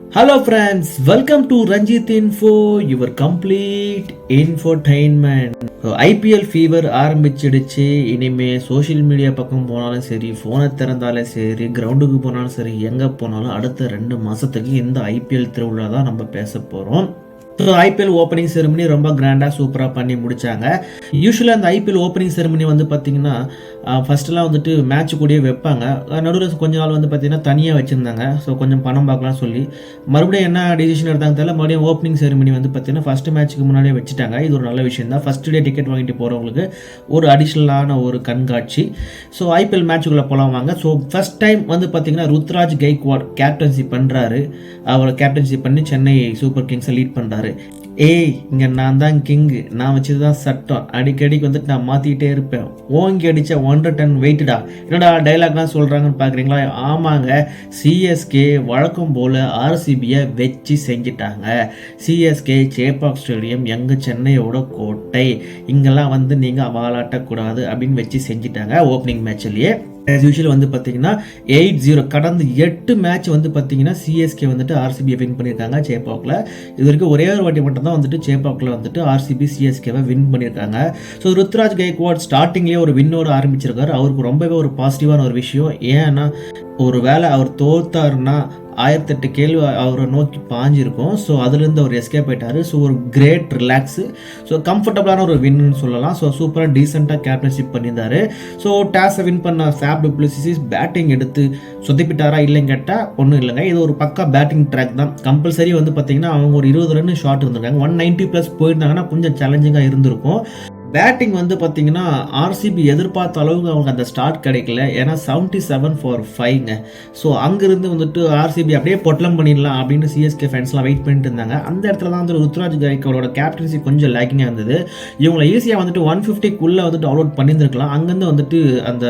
Hello friends welcome to Ranjith info your complete infotainment IPL fever ஆரம்பிச்சிடுச்சு. இனிமே social media பக்கம் போனாலும் சரி ஃபோனை திறந்தாலும் சரி கிரவுண்டுக்கு போனாலும் சரி எங்கே போனாலும் அடுத்த ரெண்டு மாதத்துக்கு இந்த ஐபிஎல் திருவிழா தான் நம்ம பேச போகிறோம் ஸோ ஐபிஎல் ஓப்பனிங் செரமனி ரொம்ப கிராண்டாக சூப்பராக பண்ணி முடித்தாங்க யூஸ்வலாக அந்த ஐபிஎல் ஓப்பனிங் செரமனி வந்து பார்த்தீங்கன்னா ஃபர்ஸ்ட்லாம் வந்துட்டு மேட்ச் கூடயே வைப்பாங்க. நடுவில் கொஞ்ச நாள் வந்து பார்த்தீங்கன்னா தனியாக வச்சுருந்தாங்க. ஸோ கொஞ்சம் பணம் பார்க்கலாம் சொல்லி. மறுபடியும் என்ன டிசிஷன் எடுத்தாங்க தெரியல. மறுபடியும் ஓப்பனிங் செரமனி வந்து பார்த்தீங்கன்னா ஃபஸ்ட்டு மேட்ச்சுக்கு முன்னாடியே வச்சுட்டாங்க. இது ஒரு நல்ல விஷயம் தான். ஃபஸ்ட் டே டிக்கெட் வாங்கிட்டு போகிறவங்களுக்கு ஒரு அடிஷ்னலான ஒரு கண்காட்சி. ஸோ ஐபிஎல் மேட்ச்சுக்குள்ளே போகலாம் வாங்க. ஸோ ஃபஸ்ட் டைம் வந்து பார்த்தீங்கன்னா ருத்ராஜ் கெய்க்வாட் கேப்டன்சி பண்ணுறாரு அவரை கேப்டன்சி பண்ணி சென்னை சூப்பர் கிங்ஸை லீட் பண்ணுறாரு ஏய் இங்கே நான் தான் கிங்கு நான் வச்சது தான் சட்டம். அடிக்கடிக்கு வந்துட்டு நான் மாற்றிக்கிட்டே இருப்பேன். ஓங்கி அடித்த ஒன்றரை டன் வெயிட்டடா என்னடா டைலாக்லாம் சொல்கிறாங்கன்னு பார்க்குறீங்களா ஆமாங்க. சிஎஸ்கே வழக்கம் போல் ஆர்சிபியை வச்சு செஞ்சிட்டாங்க. சிஎஸ்கே சேப்பாக் ஸ்டேடியம் எங்கள் சென்னையோட கோட்டை. இங்கெல்லாம் வந்து நீங்கள் வாலாட்டக்கூடாது அப்படின்னு வச்சு செஞ்சிட்டாங்க ஓப்பனிங் மேட்ச்லேயே ஆஸ் யூஷுவல் வந்து பார்த்தீங்கன்னா எயிட் ஜீரோ கடந்த எட்டு மேட்ச் வந்து பார்த்தீங்கன்னா சிஎஸ்கே வந்துட்டு ஆர்சிபியை வின் பண்ணியிருக்காங்க சேப்பாக்கில். இது வரைக்கும் ஒரே ஒரு வாட்டி மட்டும் தான் வந்துட்டு சேப்பாக்கில் வந்துட்டு ஆர்சிபி சிஎஸ்கேவை வின் பண்ணியிருக்காங்க. ஸோ ருத்ராஜ் கைக்வாட் ஸ்டார்டிங்லேயே ஒரு வின்னோடு ஆரம்பிச்சிருக்காரு. அவருக்கு ரொம்பவே ஒரு பாசிட்டிவான ஒரு விஷயம். ஏன்னா ஒரு வேளை அவர் தோத்தாருன்னா ஆயிரத்தெட்டு கேள்வி அவரை நோக்கி பாஞ்சிருக்கும். ஸோ அதுலேருந்து அவர் எஸ்கேப் ஆயிட்டாரு. ஸோ ஒரு கிரேட் ரிலாக்ஸு ஸோ கம்ஃபர்டபுளான ஒரு வின்னு சொல்லலாம். ஸோ சூப்பராக டீசெண்டாக கேப்டன்ஷிப் பண்ணியிருந்தாரு. ஸோ டேஸை வின் பண்ண ஃபேப் டுப்ளிசிஸ் பேட்டிங் எடுத்து சொதிப்பிட்டாரா இல்லைன்னு கேட்டால் ஒன்றும் இல்லைங்க. இது ஒரு பக்கா பேட்டிங் ட்ராக் தான். கம்பல்சரி வந்து பார்த்திங்கன்னா அவங்க ஒரு இருபது ரன் ஷாட் இருந்திருக்காங்க. ஒன் நைன்ட்டி ப்ளஸ் போயிருந்தாங்கன்னா கொஞ்சம் சேலஞ்சிங்காக இருந்திருக்கும். பேட்டிங் வந்து பார்த்தீங்கன்னா ஆர்சிபி எதிர்பார்த்த அளவுக்கு அவங்க அந்த ஸ்டார்ட் கிடைக்கல. ஏன்னா செவன்ட்டி செவன் ஃபார் ஃபைவ்ங்க ஸோ அங்கேருந்து வந்துட்டு ஆர்சிபி அப்படியே பொட்டலம் பண்ணிடலாம் அப்படின்னு சிஎஸ்கே ஃபேன்ஸ்லாம் வெயிட் பண்ணிட்டு இருந்தாங்க. அந்த இடத்துல தான் வந்து ருத்ராஜ் கைக்கோலோட கேப்டன்சி கொஞ்சம் லேக்கிங்காக இருந்தது. இவங்களை ஈஸியாக வந்துட்டு ஒன் ஃபிஃப்டிக்குள்ளே வந்துட்டு அவுட் பண்ணியிருந்துருக்கலாம். அங்கேருந்து வந்துட்டு அந்த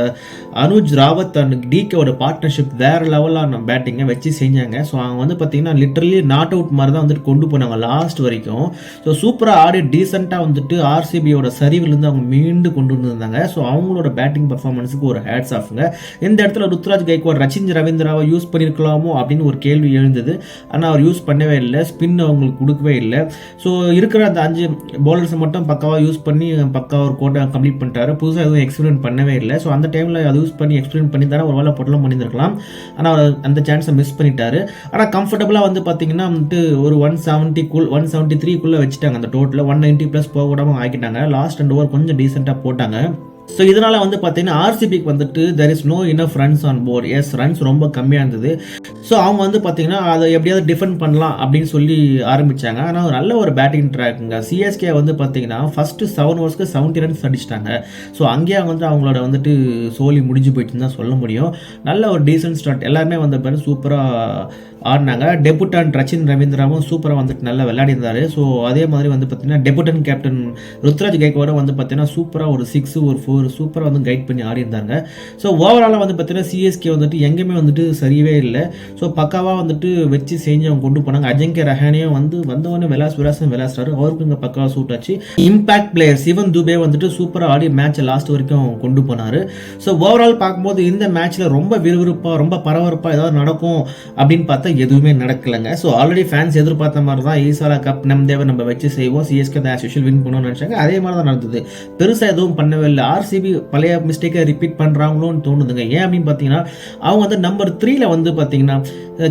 அனுஜ் ராவத் அண்ட் டிகேவோட பார்ட்னர்ஷிப் வேறு லெவலான பேட்டிங்கை வச்சு செஞ்சாங்க. ஸோ அவங்க வந்து பார்த்தீங்கன்னா லிட்டரலி நாட் அவுட் மாதிரி தான் வந்துட்டு கொண்டு போனாங்க லாஸ்ட் வரைக்கும். ஸோ சூப்பராக ஆடி டீசெண்டாக வந்துட்டு ஆர்சிபியோட சரிவிலிருந்து அவங்க மீண்டு கொண்டு வந்திருந்தாங்க. ஸோ அவங்களோட பேட்டிங் பர்ஃபார்மன்ஸுக்கு ஒரு ஹேட்ஸ் ஆஃப்ங்க இந்த இடத்துல ருத்ராஜ் கைக்வாட் ரச்சின் ரவீந்திராவை யூஸ் பண்ணியிருக்கலாமோ அப்படின்னு ஒரு கேள்வி எழுந்தது. ஆனால் அவர் யூஸ் பண்ணவே இல்லை. ஸ்பின் அவங்களுக்கு கொடுக்கவே இல்லை. ஸோ இருக்கிற அந்த அஞ்சு பவுலர்ஸை மட்டும் பக்காவாக யூஸ் பண்ணி பக்காவாக ஒரு கோட்டை கம்ப்ளீட் பண்ணிட்டாரு. புதுசாக எதுவும் எக்ஸ்பெரிமெண்ட் பண்ணவே இல்லை. ஸோ அந்த டைமில் அதை யூஸ் பண்ணி எக்ஸ்பெரிமெண்ட் பண்ணி தானே ஒரு வேலை பொட்டலாம் பண்ணியிருக்கலாம் ஆனால் அவர் அந்த சான்ஸை மிஸ் பண்ணிட்டாரு. ஆனால் கம்ஃபர்டபுளாக வந்து பார்த்தீங்கன்னா வந்துட்டு ஒரு ஒன் செவன்ட்டிக்குள் ஒன் செவன்ட்டி த்ரீக்குள்ளே வச்சுட்டாங்க அந்த டோட்டலில் ஒன் நைன்ட்டி ப்ளஸ் போக விடாமல் ஆக்கிட்டாங்க. லாஸ்ட் ரெண்டு ஓவர் கொஞ்சம் டீசெண்டாக போட்டாங்க. ஸோ இதனால் வந்து பார்த்தீங்கன்னா ஆர்சிபிக்கு வந்துட்டு there is no enough runs on board as runs ரொம்ப கம்மியாக இருந்தது. ஸோ அவங்க வந்து பார்த்தீங்கன்னா அதை எப்படியாவது டிஃபெண்ட் பண்ணலாம் அப்படின்னு சொல்லி ஆரம்பித்தாங்க ஆனால் ஒரு நல்ல ஒரு பேட்டிங் ட்ராக்குங்க சிஎஸ்கே வந்து பார்த்தீங்கன்னா ஃபஸ்ட்டு செவன் ஓவர்ஸ்க்கு செவன்ட்டி ரன்ஸ் அடிச்சிட்டாங்க. ஸோ அங்கேயே வந்து அவங்களோட வந்துட்டு சோலி முடிஞ்சு போயிட்டுன்னு தான் சொல்ல முடியும். நல்ல ஒரு டீசென்ட் ஸ்டார்ட் எல்லாருமே வந்த பிறகு சூப்பராக ஆடினாங்க. டெபுட்டன் ரச்சின் ரவீந்திராவும் சூப்பராக வந்துட்டு நல்லா விளையாடி இருந்தார் ஸோ அதே மாதிரி வந்து பார்த்தீங்கன்னா டெபுட்டன் கேப்டன் ருத்ராஜ் கேக்வாடும் வந்து பார்த்தீங்கன்னா சூப்பராக ஒரு சிக்ஸ் ஒரு ஃபோர் சூப்பராக வந்து கைட் பண்ணி ஆடி இருந்தாங்க ஸோ ஓவராலாக வந்து பார்த்தீங்கன்னா சிஎஸ்கே வந்துட்டு எங்கேயுமே வந்துட்டு சரியவே இல்லை. ஸோ பக்காவாக வந்துட்டு வச்சு செஞ்சு அவங்க கொண்டு போனாங்க. அஜய்கே ரஹானியும் வந்து வந்தவொடனே விளாஸ் விளாசம் விளாசுறாரு. அவருக்கு இங்கே பக்காவாக சூட் ஆச்சு. இம்பாக்ட் பிளேயர் சிவன் துபே வந்துட்டு சூப்பராக ஆடி மேட்சை லாஸ்ட் வரைக்கும் கொண்டு போனார். ஸோ ஓவரால் பார்க்கும்போது இந்த மேட்ச்சில் ரொம்ப விறுவிறுப்பாக ரொம்ப பரபரப்பாக ஏதாவது நடக்கும் அப்படின்னு பார்த்தா எதுவுமே நடக்கலைங்க. ஸோ ஆல்ரெடி ஃபேன்ஸ் எதிர்பார்த்த மாதிரி தான் ஈசாலா கப் நம் தேவை நம்ம வச்சு செய்வோம். சிஎஸ்கே தான் ஆஸ் வின் பண்ணணும்னு நினச்சாங்க. அதே மாதிரி தான் நடந்தது. பெருசாக எதுவும் பண்ணவே இல்லை. ஆர்சிபி பழைய மிஸ்டேக்கை ரிப்பீட் பண்ணுறாங்களோன்னு தோணுதுங்க. ஏன் அப்படின்னு பார்த்தீங்கன்னா அவங்க வந்து நம்பர் த்ரீல வந்து பார்த்தீங்கன்னா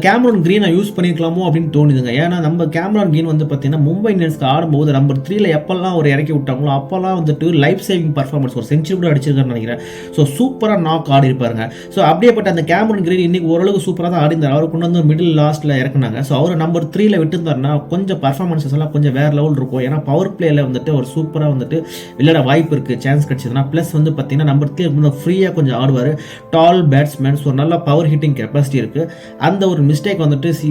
கேமரான் க்ரீனை யூஸ் பண்ணிருக்கலாமோ அப்படின்னு தோணுதுங்க. ஏன்னா நம்ம கேமரான் க்ரீன் வந்து பார்த்தீங்கன்னா மும்பை இந்தியன்ஸ்க்கு ஆடும்போது நம்பர் த்ரீல எப்பெல்லாம் ஒரு இறக்கி விட்டாங்களோ அப்போல்லாம் வந்துட்டு லைஃப் சேவிங் பர்ஃபார்மன்ஸ் ஒரு செஞ்சுரி கூட அடிச்சிருக்காருன்னு நினைக்கிறேன். ஸோ சூப்பராக நாக் ஆடி இருப்பாருங்க ஸோ அப்படியேப்பட்ட அந்த கேமரன் க்ரீன் இன்னைக்கு ஓரளவுக்கு சூப்பராக தான் ஆடிந்தார் அவர் கொண்டு வந்து மிடில் லாஸ்ட்டில் இறக்குனாங்க. ஸோ அவர் நம்பர் த்ரீல விட்டுருந்தாருன்னா கொஞ்சம் பர்ஃபார்மன்ஸஸ் எல்லாம் கொஞ்சம் வேறு லெவல் இருக்கும். ஏன்னா பவர் பிளேயில் வந்துட்டு ஒரு சூப்பராக வந்துட்டு விளையாட வாய்ப்பு இருக்குது சான்ஸ் கிடச்சிதுன்னா. ப்ளஸ் வந்து பார்த்தீங்கன்னா நம்பர் த்ரீ வந்து ஃப்ரீயாக கொஞ்சம் ஆடுவார். டால் பேட்ஸ்மேன் ஸோ நல்ல பவர் ஹிட்டிங் கெப்பாசிட்டி இருக்குது அந்த ஒரு மிஸ்டேக் வந்துட்டு சி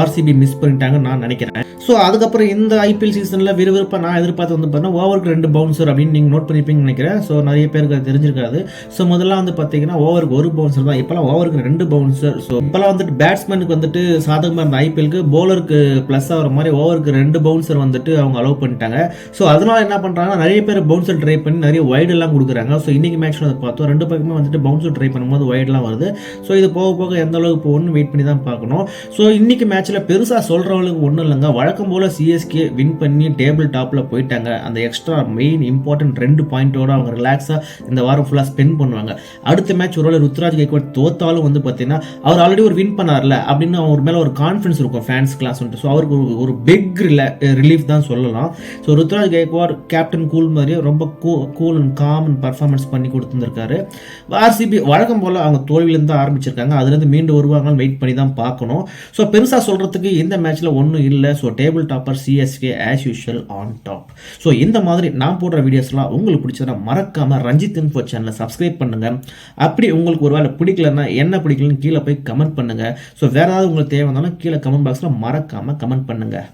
ஆர்சிபி மிஸ் பண்ணிட்டாங்கன்னு நான் நினைக்கிறேன். ஸோ அதுக்கப்புறம் இந்த ஐபிஎல் சீசனில் விறுவிறுப்பாக நான் எதிர்பார்த்து வந்து பார்த்தீங்கன்னா ஓவருக்கு ரெண்டு பவுன்சர் அப்படின்னு நீங்கள் நோட் பண்ணியிருப்பீங்கன்னு நினைக்கிறேன். ஸோ நிறைய பேருக்கு அது தெரிஞ்சிருக்காது. ஸோ முதல்ல வந்து பார்த்தீங்கன்னா ஓவருக்கு ஒரு பவுன்சர் தான். இப்போலாம் ஓவருக்கு ரெண்டு பவுன்சர் ஸோ இப்போலாம் வந்துட்டு பேட்ஸ்மேனுக்கு வந்துட்டு சாதகமாக இருந்த ஐபிஎலுக்கு பவுலருக்கு ப்ளஸ் ஆகிற மாதிரி ஓவருக்கு ரெண்டு பவுன்சர் வந்துட்டு அவங்க அலோவ் பண்ணிட்டாங்க. ஸோ அதனால என்ன பண்ணுறாங்கன்னா நிறைய பேர் பவுன்சர் ட்ரை பண்ணி நிறைய வைடு எல்லாம் கொடுக்குறாங்க. ஸோ இன்னைக்கு மேட்ச்சில் அதை பார்த்தோம். ரெண்டு பக்கமே வந்துட்டு பவுன்சர் ட்ரை பண்ணும்போது வைடெலாம் வருது. ஸோ இது போக போக எந்த அளவுக்கு போகணும்னு வெயிட் பண்ணி தான் பார்க்கணும். ஸோ இன்னைக்கு மேட்ச்சில் பெருசாக சொல்கிறவங்களுக்கு ஒன்றும் இல்லைங்க. வழக்கம் போல் சிஎஸ்கே வின் பண்ணி டேபிள் டாப்பில் போயிட்டாங்க. அந்த எக்ஸ்ட்ரா மெயின் இம்பார்ட்டன்ட் ரெண்டு பாயிண்டோட அவங்க ரிலாக்ஸாக இந்த வாரம் ஃபுல்லாக ஸ்பெண்ட் பண்ணுவாங்க. அடுத்த மேட்ச் ஒருவேளை ருத்ராஜ் கைக்வாட் தோத்தாலும் வந்து பார்த்தீங்கன்னா அவர் ஆல்ரெடி ஒரு வின் பண்ணார்ல அப்படின்னு அவர் மேலே ஒரு கான்ஃபிடன்ஸ் இருக்கும் ஃபேன்ஸ்க்குலாம் சொல்லிட்டு. ஸோ அவருக்கு ஒரு ஒரு பிக் ரிலீஃப் தான் சொல்லலாம். So Ruturaj Gaikwad captain cool மாதிரியே ரொம்ப coo cool and calm and performance பண்ணி கொடுத்துருந்துருக்காரு. ஆர்சிபி வழக்கம் போல் அவங்க தோல்வியிலேருந்து தான் ஆரம்பிச்சிருக்காங்க. அதுலேருந்து மீண்டும் வருவாங்கன்னு வெயிட் பண்ணி தான் பார்க்கணும். ஸோ பெருசாக சொல்கிறதுக்கு இந்த மேட்ச்சில் ஒன்றும் இல்லை. So table topper CSK as usual on top so இந்த மாதிரி நான் போடுற வீடியோஸ்லாம் உங்களுக்கு பிடிச்சதுன்னா மறக்காமல் ரஞ்சித் இன்ஃபோ சேனலை சப்ஸ்கிரைப் பண்ணுங்கள் அப்படி உங்களுக்கு ஒரு வேலை பிடிக்கலன்னா என்ன பிடிக்கலன்னு கீழே போய் கமெண்ட் பண்ணுங்கள் ஸோ வேறு ஏதாவது உங்களுக்கு தேவை இருந்தாலும் கீழே கமெண்ட் பாக்ஸில் மறக்காமல் கமெண்ட் பண்ணுங்கள்